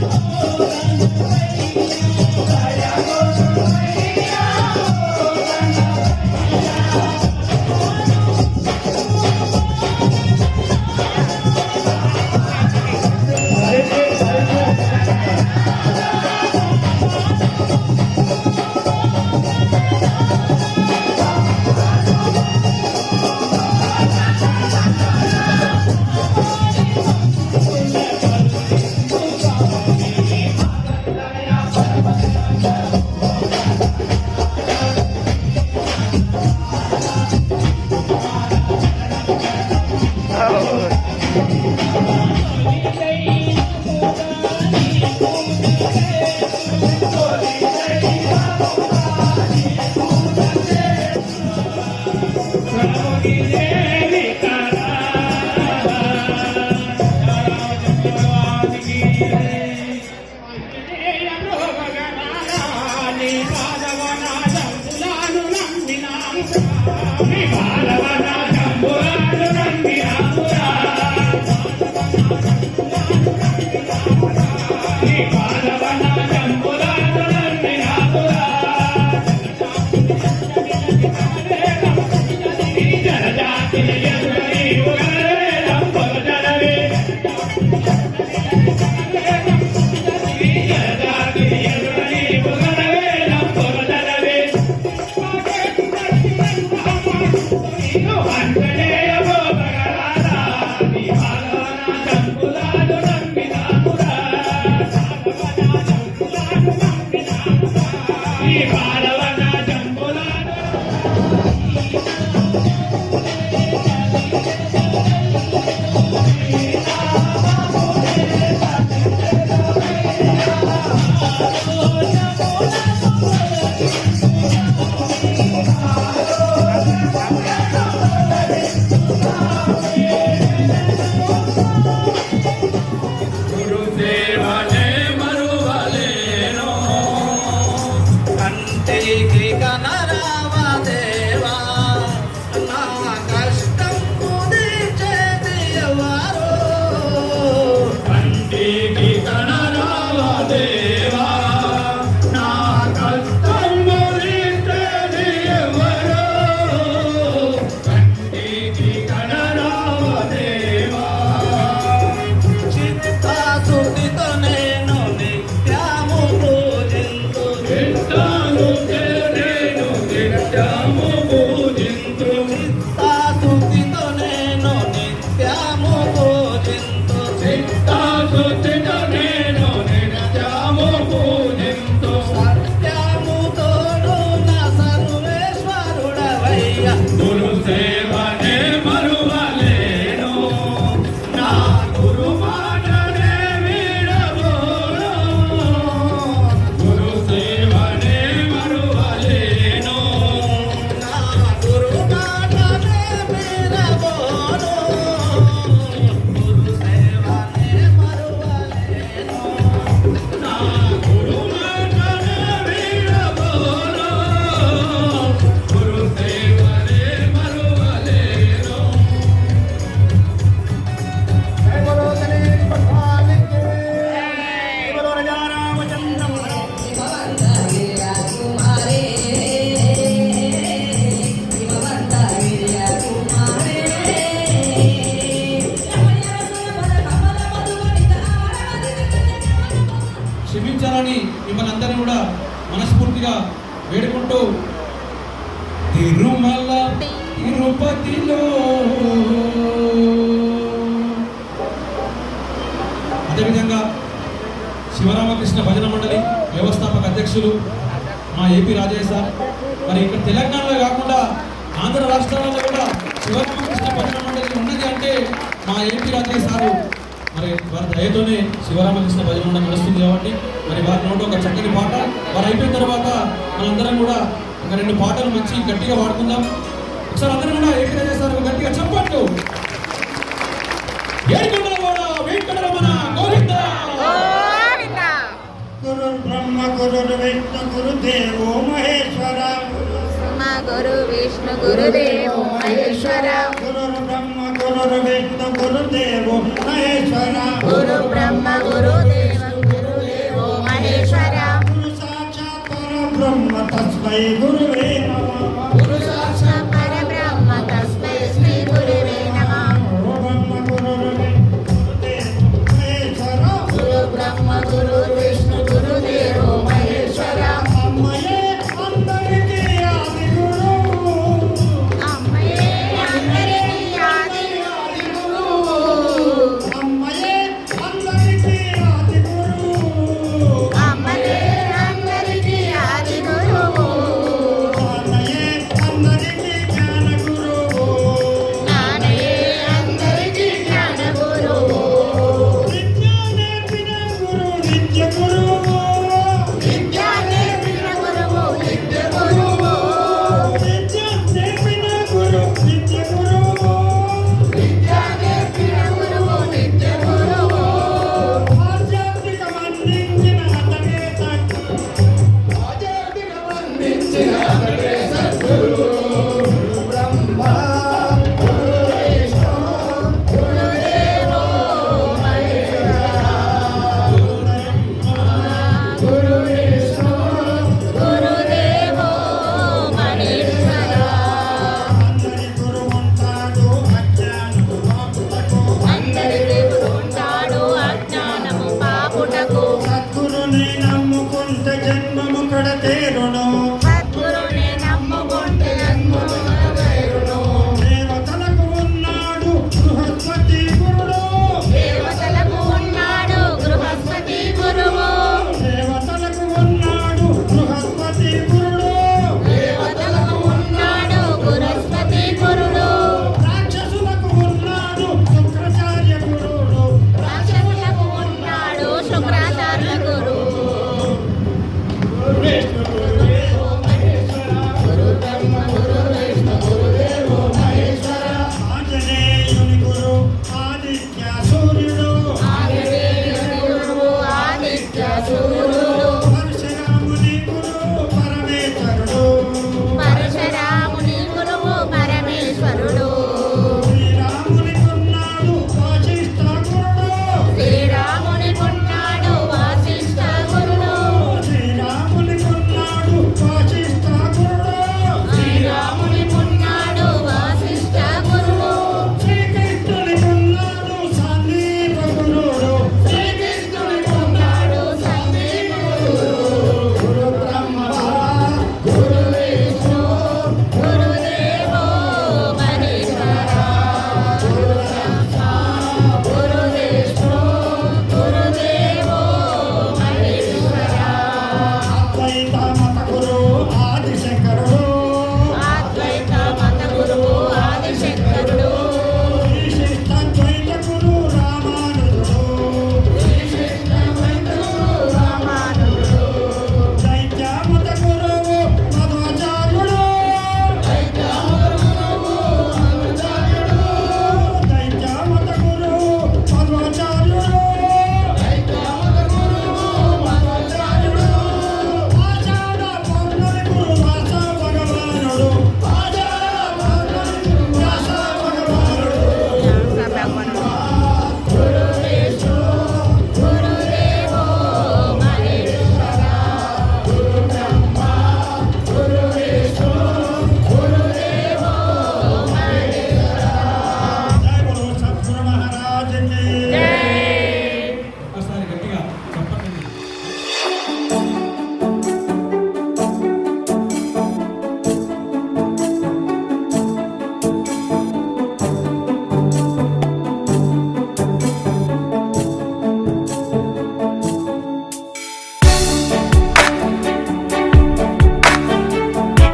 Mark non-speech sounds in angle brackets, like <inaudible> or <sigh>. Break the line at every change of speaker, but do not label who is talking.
Oh! <laughs> জীবন
శివరామకృష్ణ భజన మండలి వ్యవస్థాపక అధ్యక్షులు మా ఏపీ రాజయ్య సార్ మరి ఇక్కడ తెలంగాణలో కాకుండా ఆంధ్ర రాష్ట్రాలలో కూడా శివరామకృష్ణ భజన మండలి ఉన్నది అంటే మా ఏపీ రాజయ్య సారు మరి వారి దయతోనే శివరామకృష్ణ భజన మండలి నడుస్తుంది కాబట్టి మరి వారి నోట ఒక చక్కని పాట వారు అయిపోయిన తర్వాత మనందరం కూడా ఒక రెండు పాటలు మంచి గట్టిగా పాడుకుందాం ఒకసారి అందరం కూడా ఏపీ రాజయ్య సార్ గట్టిగా చెప్పట్టు ఏడు
గురు విష్ణు గురుదేవో మహేశ్వర
మా గురు విష్ణు గురుదేవో మహేశ్వర
గురు బ్రహ్మ గురు విష్ణు గురుదేవో మహేశ్వర
గురు బ్రహ్మ గురుదేవ గురుదేవో మహేశ్వర
గురు సాక్షాత్ పరబ్రహ్మ తస్మై గురువే